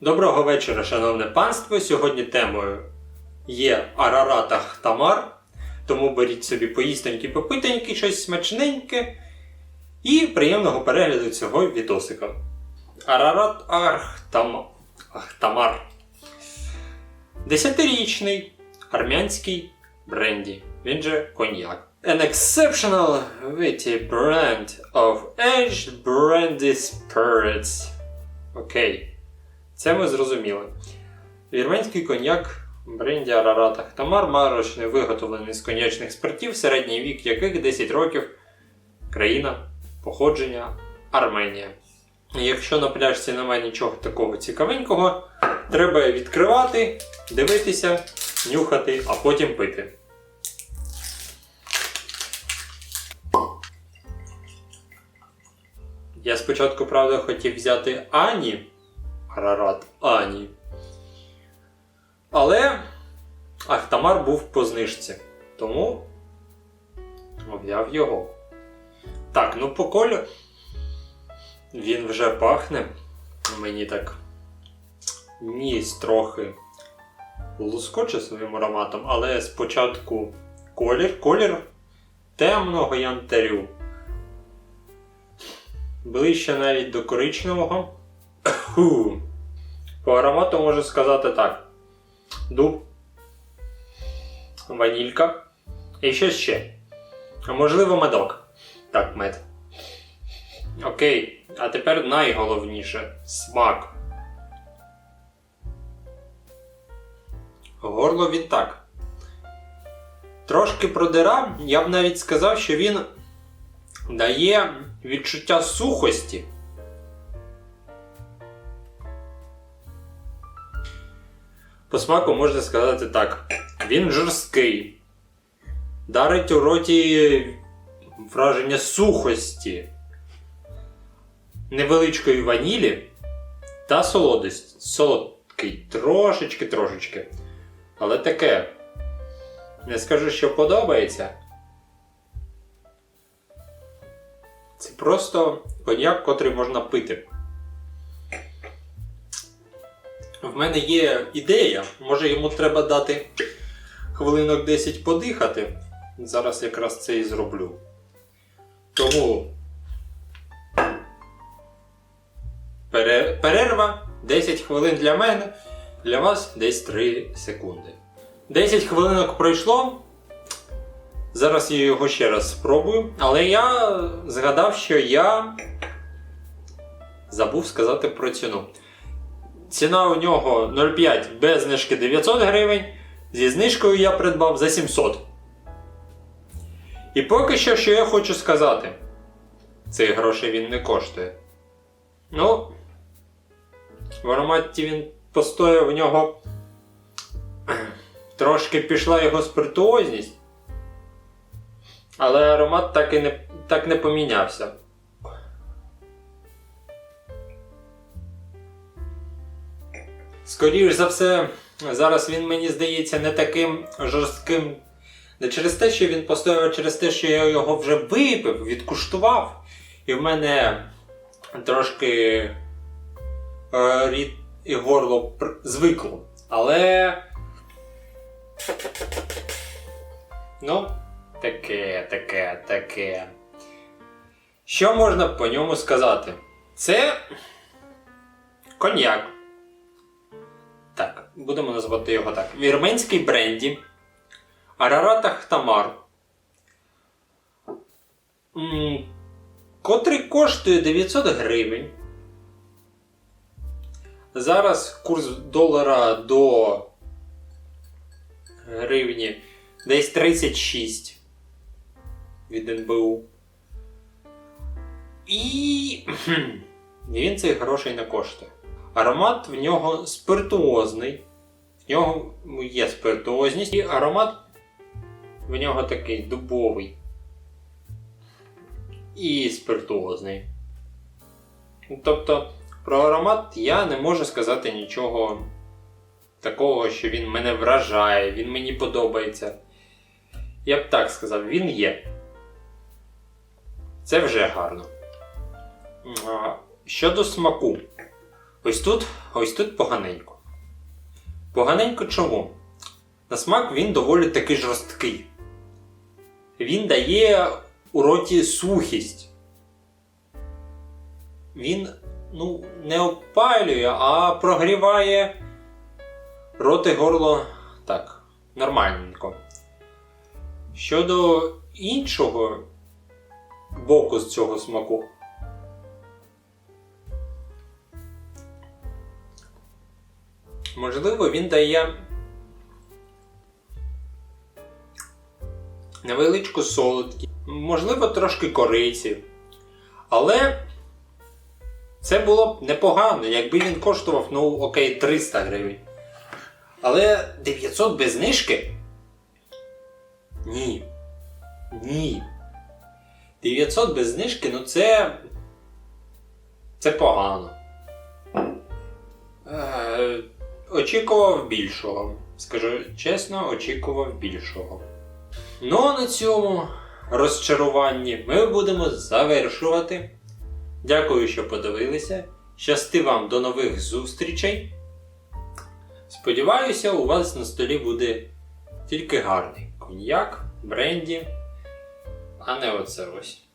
Доброго вечора, шановне панство. Сьогодні темою є Арарат Ахтамар. Тому беріть собі поїстенькі попитенькі, щось смачненьке. І приємного перегляду цього відосика. Арарат Ахтам... Ахтамар. Десятирічний армянський бренді. Він же коньяк. An exceptional witty brand of aged brandy spirits. Окей. Це ми зрозуміли. Вірменський коньяк бренді Арарат Ахтамар марочний виготовлений з коньячних спиртів, середній вік яких 10 років. Країна походження Арменія. Якщо на пляжці немає нічого такого цікавенького, треба відкривати, дивитися, нюхати, а потім пити. Я спочатку, правда, хотів взяти Ані. Арарат Ані. Але Ахтамар був по знижці. Тому взяв його. Так, ну по кольору він вже пахне. Мені так ніс трохи лускоче своїм ароматом, але спочатку колір, колір темного янтарю. Ближче навіть до коричневого. По аромату можу сказати так: дуб, ванілька і що ще. Можливо, медок. Так, мед. Окей, а тепер найголовніше смак. Горло він так. Трошки продирав, я б навіть сказав, що він дає відчуття сухості. По смаку можна сказати так. Він жорсткий. Дарить у роті враження сухості, невеличкої ванілі та солодості. Солодкий, трошечки-трошечки. Але таке. Не скажу, що подобається. Це просто коньяк, котрий можна пити. В мене є ідея. Може йому треба дати хвилинок 10 подихати. Зараз якраз це і зроблю. Тому перерва 10 хвилин для мене, для вас десь 3 секунди. 10 хвилинок пройшло. Зараз я його ще раз спробую. Але я згадав, що я забув сказати про ціну. Ціна у нього 0,5 без знижки 900 гривень. Зі знижкою я придбав за 700. І поки що, що я хочу сказати, цих грошей він не коштує. Ну, в ароматі він постояв в нього. Трошки пішла його спиртуозність. Але аромат так і не, так не помінявся. Скоріш за все, зараз він мені здається не таким жорстким. Не через те, що він постояв, а через те, що я його вже випив, відкуштував. І в мене трошки е, рід і горло звикло. Але. Ну, таке, таке, таке. Що можна по ньому сказати? Це коньяк. Будемо назвати його так. Вірменський бренді. Арарат Ахтамар. М, Котрий коштує 900 гривень. Зараз курс долара до гривні десь 36 від НБУ. І він цих грошей не коштує. Аромат в нього спиртуозний. В нього є спиртуозність, і аромат в нього такий дубовий. І спиртуозний. Тобто, про аромат я не можу сказати нічого такого, що він мене вражає, він мені подобається. Я б так сказав, він є. Це вже гарно. Щодо смаку. Ось тут, ось тут поганенько. Поганенько чому? На смак він доволі таки жорсткий. Він дає у роті сухість. Він ну, не опалює, а прогріває рот і горло так, нормальненько. Щодо іншого боку з цього смаку. Можливо, він дає невеличку солодкість, можливо, трошки кориці. Але це було б непогано, якби він коштував, ну, окей, 300 гривень. Але 900 без знижки? Ні. Ні. 900 без знижки, ну це. Це погано. Е, очікував більшого. Скажу чесно, очікував більшого. Ну а на цьому розчаруванні ми будемо завершувати. Дякую, що подивилися. Щасти вам до нових зустрічей. Сподіваюся, у вас на столі буде тільки гарний коньяк, бренді, а не оце ось.